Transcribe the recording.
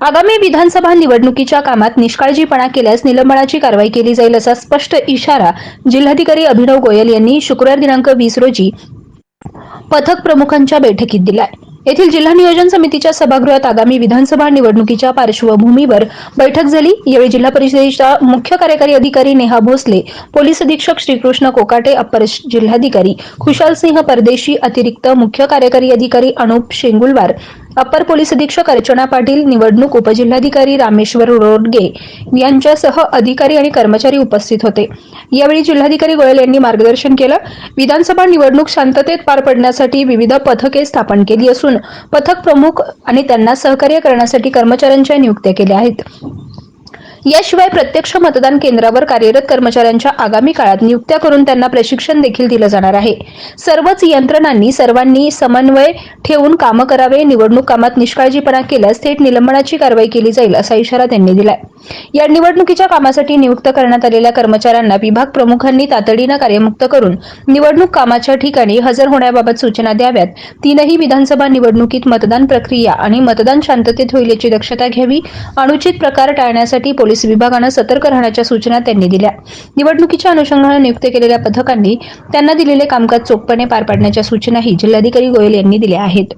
आगामी विधानसभा निवडणुकीच्या कामात निष्काळजीपणा केल्यास निलंबनाची कारवाई केली जाईल असा स्पष्ट इशारा जिल्हाधिकारी अभिनव गोयल यांनी शुक्रवार दिनांक वीस रोजी पथक प्रमुखांच्या बैठकीत दिलाय. येथील जिल्हा नियोजन समितीच्या सभागृहात आगामी विधानसभा निवडणुकीच्या पार्श्वभूमीवर बैठक झाली. यावेळी जिल्हा परिषदेच्या मुख्य कार्यकारी अधिकारी नेहा भोसले पोलीस अधीक्षक श्रीकृष्ण कोकाटे अपर जिल्हाधिकारी खुशाल सिंह परदेशी अतिरिक्त मुख्य कार्यकारी अधिकारी अनुप शेंगुलवार अप्पर पोलीस अधीक्षक अर्चना पाटील निवडणूक उपजिल्हाधिकारी रामेश्वर रोडगे यांच्यासह अधिकारी आणि कर्मचारी उपस्थित होते. यावेळी जिल्हाधिकारी गोयल यांनी मार्गदर्शन केलं. विधानसभा निवडणूक शांततेत पार पडण्यासाठी विविध पथके स्थापन केली असून पथक प्रमुख आणि त्यांना सहकार्य करण्यासाठी कर्मचाऱ्यांच्या नियुक्त्या केल्या आहेत. याशिवाय प्रत्यक्ष मतदान केंद्रावर कार्यरत कर्मचाऱ्यांच्या आगामी काळात नियुक्त्या करून त्यांना प्रशिक्षण देखील दिलं जाणार आहे. सर्वच यंत्रणांनी सर्वांनी समन्वय ठेवून कामं करावे निवडणूक कामात निष्काळजीपणा केल्यास थेट निलंबनाची कारवाई केली जाईल असा इशारा त्यांनी दिलाय. या निवडणुकीच्या कामासाठी नियुक्त करण्यात आलेल्या कर्मचाऱ्यांना विभाग प्रमुखांनी तातडीनं कार्यमुक्त करून निवडणूक कामाच्या ठिकाणी हजर होण्याबाबत सूचना द्याव्यात. तीनही विधानसभा निवडणुकीत मतदान प्रक्रिया आणि मतदान शांततेत होईल याची दक्षता घ्यावी. अनुचित प्रकार टाळण्यासाठी पोलीस पोलीस विभागानं सतर्क राहण्याच्या सूचना त्यांनी दिल्या. निवडणुकीच्या अनुषंगानं नियुक्त केलेल्या पथकांनी त्यांना दिलेले कामकाज चोखपणे पार पाडण्याच्या सूचनाही जिल्हाधिकारी गोयल यांनी दिल्या आहेत.